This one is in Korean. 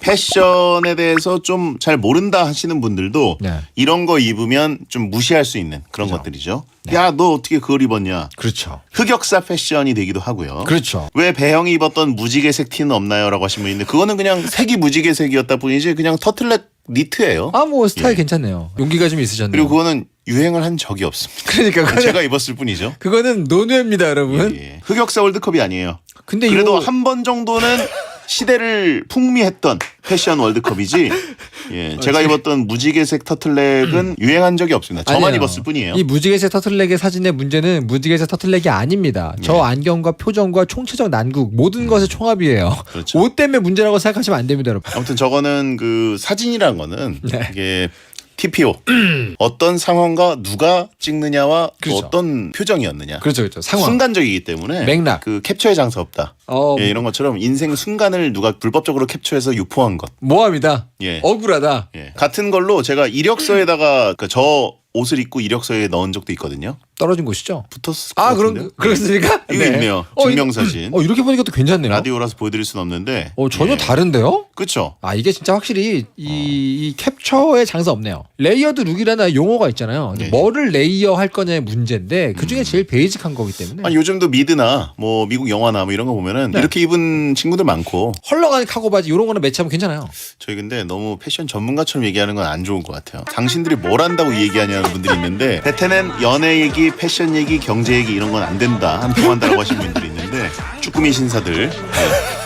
패션에 대해서 좀 잘 모른다 하시는 분들도 네. 이런 거 입으면 좀 무시할 수 있는 그런 것들이죠. 야, 너 어떻게 그걸 입었냐? 그렇죠. 흑역사 패션이 되기도 하고요. 그렇죠. 왜 배영이 입었던 무지개색 티는 없나요? 라고 하신 분 있는데 그거는 그냥 색이 무지개색이었다 뿐이지 그냥 터틀넥 니트예요. 아 뭐 스타일 예. 괜찮네요. 용기가 좀 있으셨네요. 그리고 그거는 유행을 한 적이 없습니다. 그러니까 그거는, 제가 입었을 뿐이죠. 그거는 논외입니다, 여러분. 예. 흑역사 월드컵이 아니에요. 근데 그래도 이거 한 번 정도는 시대를 풍미했던 패션 월드컵이지. 예, 제가 입었던 무지개색 터틀넥은 유행한 적이 없습니다. 저만 음. 아니에요. 입었을 뿐이에요. 이 무지개색 터틀넥의 사진의 문제는 무지개색 터틀넥이 아닙니다. 저 예. 안경과 표정과 총체적 난국 모든 것의 총합이에요. 그렇죠. 옷 때문에 문제라고 생각하시면 안 됩니다, 여러분. 아무튼 저거는 그 사진이란 거는 네. 이게 TPO 어떤 상황과 누가 찍느냐와 또 그렇죠. 어떤 표정이었느냐 그렇죠, 그렇죠. 상황. 순간적이기 때문에 맥락. 그 캡처의 장사 없다. 어, 예, 이런 것처럼 인생 순간을 누가 불법적으로 캡처해서 유포한 것. 모함이다. 예. 억울하다. 예. 같은 걸로 제가 이력서에다가 그 저 옷을 입고 이력서에 넣은 적도 있거든요. 떨어진 곳이죠. 붙었을 것 아, 같은데요. 그런 그렇습니까? 이거 있네요. 어, 증명사진. 어, 이렇게 보니까 또 괜찮네요. 라디오라서 보여드릴 수는 없는데. 어, 전혀 예. 다른데요? 그렇죠. 아 이게 진짜 확실히 이, 이 캡처의 장사 없네요. 레이어드 룩이라는 용어가 있잖아요. 근데 네. 뭐를 레이어 할 거냐의 문제인데 그 중에 제일 베이직한 거기 때문에 아니 요즘도 미드나 뭐 미국 영화나 뭐 이런 거 보면은 네. 이렇게 입은 친구들 많고 헐렁한 카고 바지 이런 거는 매치하면 괜찮아요. 저희 근데 너무 패션 전문가처럼 얘기하는 건 안 좋은 것 같아요. 당신들이 뭘 한다고 이 얘기하냐는 분들이 있는데 베테는 연애 패션 얘기, 경제 얘기 이런 건 안 된다, 안 통한다라고 하시는 분들이 있는데 쭈꾸미 신사들 네.